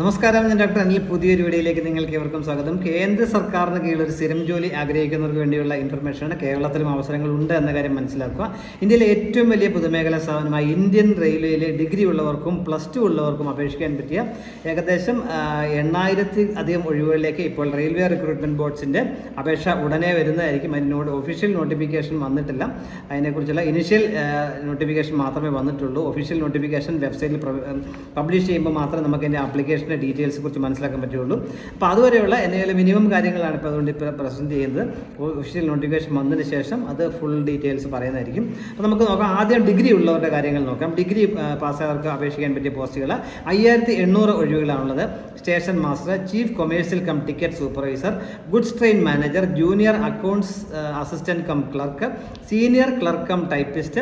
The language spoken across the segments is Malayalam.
നമസ്കാരം ഞാൻ ഡോക്ടർ അനിൽ. പുതിയൊരു വീഡിയോയിലേക്ക് നിങ്ങൾക്ക് ഏവർക്കും സ്വാഗതം. കേന്ദ്ര സർക്കാരിന് കീഴിൽ ഒരു സ്ഥിരം ജോലി ആഗ്രഹിക്കുന്നവർക്ക് വേണ്ടിയുള്ള ഇൻഫർമേഷനാണ് കേരളത്തിലും അവസരങ്ങൾ ഉണ്ട് എന്ന കാര്യം മനസ്സിലാക്കുക. ഇന്ത്യയിലെ ഏറ്റവും വലിയ പൊതുമേഖലാ സ്ഥാപനമായ ഇന്ത്യൻ റെയിൽവേയിലെ ഡിഗ്രി ഉള്ളവർക്കും പ്ലസ് ടു ഉള്ളവർക്കും അപേക്ഷിക്കാൻ പറ്റിയ ഏകദേശം എണ്ണായിരത്തി അധികം ഒഴിവുകളിലേക്ക് ഇപ്പോൾ റെയിൽവേ റിക്രൂട്ട്മെന്റ് ബോർഡ്സിന്റെ അപേക്ഷ ഉടനെ വരുന്നതായിരിക്കും. അതിനോട് ഒഫീഷ്യൽ നോട്ടിഫിക്കേഷൻ വന്നിട്ടില്ല. അതിനെക്കുറിച്ചുള്ള ഇനിഷ്യൽ നോട്ടിഫിക്കേഷൻ മാത്രമേ വന്നിട്ടുള്ളൂ. ഒഫീഷ്യൽ നോട്ടിഫിക്കേഷൻ വെബ്സൈറ്റിൽ പബ്ലിഷ് ചെയ്യുമ്പോൾ മാത്രമേ നമുക്ക് അതിന്റെ ആപ്ലിക്കേഷന്റെ ഡീറ്റെയിൽസ് കുറിച്ച് മനസ്സിലാക്കാൻ പറ്റുള്ളൂ. അപ്പോൾ അതുവരെയുള്ള എന്തെങ്കിലും മിനിമം കാര്യങ്ങളാണ് ഇപ്പോൾ അതുകൊണ്ട് ഇപ്പോൾ പ്രസന്റ് ചെയ്യുന്നത്. ഒഫീഷ്യൽ നോട്ടിഫിക്കേഷൻ വന്നതിന് ശേഷം അത് ഫുൾ ഡീറ്റെയിൽസ് പറയുന്നതായിരിക്കും. അപ്പോൾ നമുക്ക് നോക്കാം. ആദ്യം ഡിഗ്രി ഉള്ളവരുടെ കാര്യങ്ങൾ നോക്കാം. ഡിഗ്രി പാസ്സായവർക്ക് അപേക്ഷിക്കാൻ പറ്റിയ പോസ്റ്റുകൾ. അയ്യായിരത്തി എണ്ണൂറ് ഒഴിവുകളാണുള്ളത്. Station master chief commercial cum ticket supervisor goods train manager junior accounts assistant cum clerk senior clerk cum typist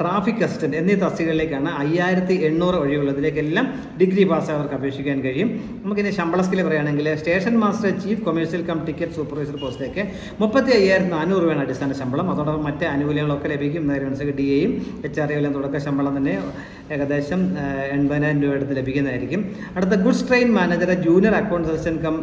traffic assistant എന്നീ തസ്തികകളിലേക്കാണ് അയ്യായിരത്തി എണ്ണൂറ് ഒഴിവുള്ളത് ഇതിലേക്കെല്ലാം ഡിഗ്രി പാസ്സായവർക്ക് അപേക്ഷിക്കാൻ കഴിയും. നമുക്കിനി ശമ്പള സ്കിൽ പറയുകയാണെങ്കിൽ station master chief commercial cum ticket supervisor പോസ്റ്റിലേക്ക് മുപ്പത്തി അയ്യായിരത്തി നാനൂറ് രൂപയാണ് അടിസ്ഥാന ശമ്പളം. അതോടൊപ്പം മറ്റ് ആനുകൂല്യങ്ങളൊക്കെ ലഭിക്കും. എന്നതിനനുസരിച്ച് ഡി എയും എച്ച് ആർ എല്ലാം തുടക്ക ശമ്പളം തന്നെ ഏകദേശം എൺപതിനായിരം രൂപ അടുത്ത് ലഭിക്കുന്നതായിരിക്കും. അടുത്ത goods train manager junior account assistant cum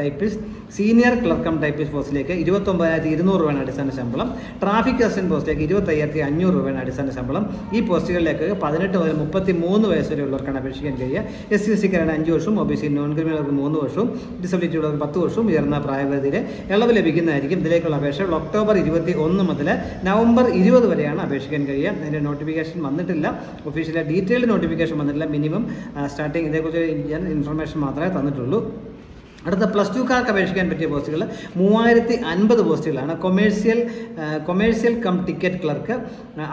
typist senior clerk cum typist പോസ്റ്റിലേക്ക് ഇരുപത്തൊമ്പതിനായിരത്തി ഇരുന്നൂറ് രൂപയാണ് അടിസ്ഥാന ശമ്പളം. ട്രാഫിക് അസിസ്റ്റന്റ് പോസ്റ്റിലേക്ക് ഇരുപത്തയ്യായിരത്തി അഞ്ഞൂറ് രൂപയാണ് അടിസ്ഥാന ശമ്പളം. ഈ പോസ്റ്റുകളിലേക്ക് പതിനെട്ട് മുതൽ മുപ്പത്തി മൂന്ന് വയസ്സ് വരെയുള്ളവർക്കാണ് അപേക്ഷിക്കാൻ കഴിയുക. എസ് സി സിക്കാരാണ് അഞ്ച് വർഷവും ഒ ബി സി നോൺ ക്രിമിനലുകൾക്ക് മൂന്ന് വർഷവും ഡിസബിലിറ്റി ഉള്ളവർക്ക് പത്ത് വർഷവും ഉയർന്ന പ്രായപരിധിയിൽ ഇളവ് ലഭിക്കുന്നതായിരിക്കും ഇതിലേക്കുള്ള അപേക്ഷകൾ ഒക്ടോബർ ഇരുപത്തി ഒന്ന് മുതൽ നവംബർ ഇരുപത് വരെയാണ് അപേക്ഷിക്കാൻ കഴിയുക. അതിന്റെ നോട്ടിഫിക്കേഷൻ വന്നിട്ടില്ല. ഒഫീഷ്യലായി ഡീറ്റെയിൽഡ് നോട്ടിഫിക്കേഷൻ വന്നിട്ടില്ല. മിനിമം സ്റ്റാർട്ടിങ് ഇതേക്കുറിച്ച് ഇൻഫർമേഷൻ മാത്രമേ തന്നിട്ടുള്ളൂ. അടുത്ത പ്ലസ് ടുക്കാർക്ക് അപേക്ഷിക്കാൻ പറ്റിയ പോസ്റ്റുകൾ മൂവായിരത്തി അൻപത് പോസ്റ്റുകളാണ് commercial commercial cum ticket clerk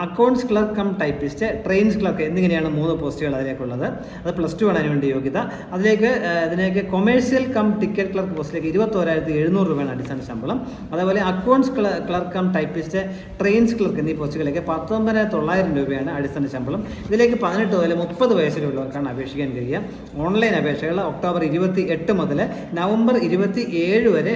accounts clerk cum typist trains clerk എന്നിങ്ങനെയാണ് മൂന്ന് പോസ്റ്റുകൾ അതിലേക്കുള്ളത്. അത് പ്ലസ് ടു ആണ് അതിനുവേണ്ടി യോഗ്യത. അതിലേക്ക് അതിലേക്ക് കൊമേഴ്സ്യൽ കം ടിക്കറ്റ് ക്ലർക്ക് പോസ്റ്റിലേക്ക് ഇരുപത്തോരായിരത്തി എഴുന്നൂറ് രൂപയാണ് അടിസ്ഥാന ശമ്പളം. അതേപോലെ accounts clerk cum typist trains clerk എന്നീ പോസ്റ്റുകളിലേക്ക് പത്തൊമ്പതിനായിരത്തി തൊള്ളായിരം രൂപയാണ് അടിസ്ഥാന ശമ്പളം. ഇതിലേക്ക് പതിനെട്ട് മുതൽ മുപ്പത് വയസ്സിലുള്ളവർക്കാണ് അപേക്ഷിക്കാൻ കഴിയുക. ഓൺലൈൻ അപേക്ഷകൾ ഒക്ടോബർ ഇരുപത്തി എട്ട് മുതൽ നവംബർ ഇരുപത്തി ഏഴ് വരെ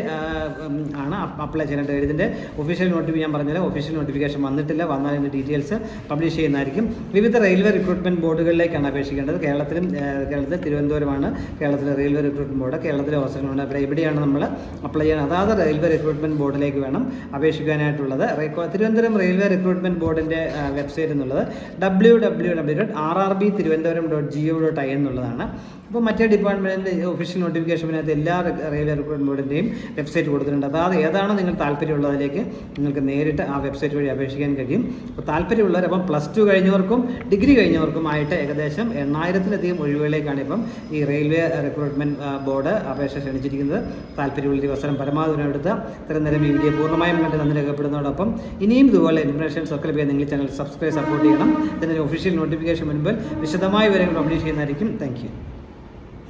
ആണ് അപ്ലൈ ചെയ്യേണ്ടത് ഇതിന്റെ ഒഫീഷ്യൽ നോട്ടിഫിക്കേഷൻ ഞാൻ പറഞ്ഞത് ഒഫീഷ്യൽ നോട്ടിഫിക്കേഷൻ വന്നിട്ടില്ല. വന്നാൽ ഇതിന്റെ ഡീറ്റെയിൽസ് പബ്ലിഷ് ചെയ്യുന്നതായിരിക്കും. വിവിധ റെയിൽവേ റിക്രൂട്ട്മെന്റ് ബോർഡുകളിലേക്കാണ് അപേക്ഷിക്കേണ്ടത്. കേരളത്തിലും കേരളത്തിൽ തിരുവനന്തപുരമാണ് കേരളത്തിലെ റെയിൽവേ റിക്രൂട്ട്മെന്റ് ബോർഡ് കേരളത്തിലെ അവസരങ്ങളുണ്ട് അപ്പോൾ എവിടെയാണ് നമ്മൾ അപ്ലൈ ചെയ്യാൻ അതാത് റെയിൽവേ റിക്രൂട്ട്മെന്റ് ബോർഡിലേക്ക് വേണം അപേക്ഷിക്കാനായിട്ടുള്ളത്. തിരുവനന്തപുരം റെയിൽവേ റിക്രൂട്ട്മെന്റ് ബോർഡിന്റെ വെബ്സൈറ്റ് എന്നുള്ളത് W W W dot R R B Thiruvananthapuram dot G O dot I എന്നുള്ളതാണ്. അപ്പോൾ മറ്റേ ഡിപ്പാർട്ട്മെന്റിന്റെ ഒഫീഷ്യൽ നോട്ടിഫിക്കേഷൻ അതിനകത്ത് എല്ലാ റെയിൽവേ റിക്രൂട്ട്മെന്റ് ബോർഡിന്റെയും വെബ്സൈറ്റ് കൊടുത്തിട്ടുണ്ട്. അതായത് ഏതാണ് നിങ്ങൾ താല്പര്യമുള്ളതിലേക്ക് നിങ്ങൾക്ക് നേരിട്ട് ആ വെബ്സൈറ്റ് വഴി അപേക്ഷിക്കാൻ കഴിയും. അപ്പോൾ താല്പര്യമുള്ളവർ അപ്പം പ്ലസ് ടു കഴിഞ്ഞവർക്കും ഡിഗ്രി കഴിഞ്ഞവർക്കും ആയിട്ട് ഏകദേശം എണ്ണായിരത്തിലധികം ഒഴിവുകളിലേക്കാണ് ഇപ്പം ഈ റെയിൽവേ റിക്രൂട്ട്മെന്റ് ബോർഡ് അപേക്ഷ ക്ഷണിച്ചിരിക്കുന്നത്. താല്പര്യമുള്ള ഈ അവസരം പരമാവധി എടുത്ത് ഇത്രയും നേരം ഈ വീഡിയോ പൂർണമായും കണ്ട് നന്ദി രേഖപ്പെടുന്നതോടൊപ്പം ഇനിയും ഇതുപോലെ ഇൻഫർമേഷൻസ് ഒക്കെ ലഭിക്കാൻ നിങ്ങൾ ചാനൽ സബ്സ്ക്രൈബ് സപ്പോർട്ട് ചെയ്യണം. ഇതിന്റെ ഒഫീഷ്യൽ നോട്ടിഫിക്കേഷൻ മുൻപിൽ വിശദമായ വിവരങ്ങൾ പബ്ലിഷ് ചെയ്യുന്നതായിരിക്കും. താങ്ക്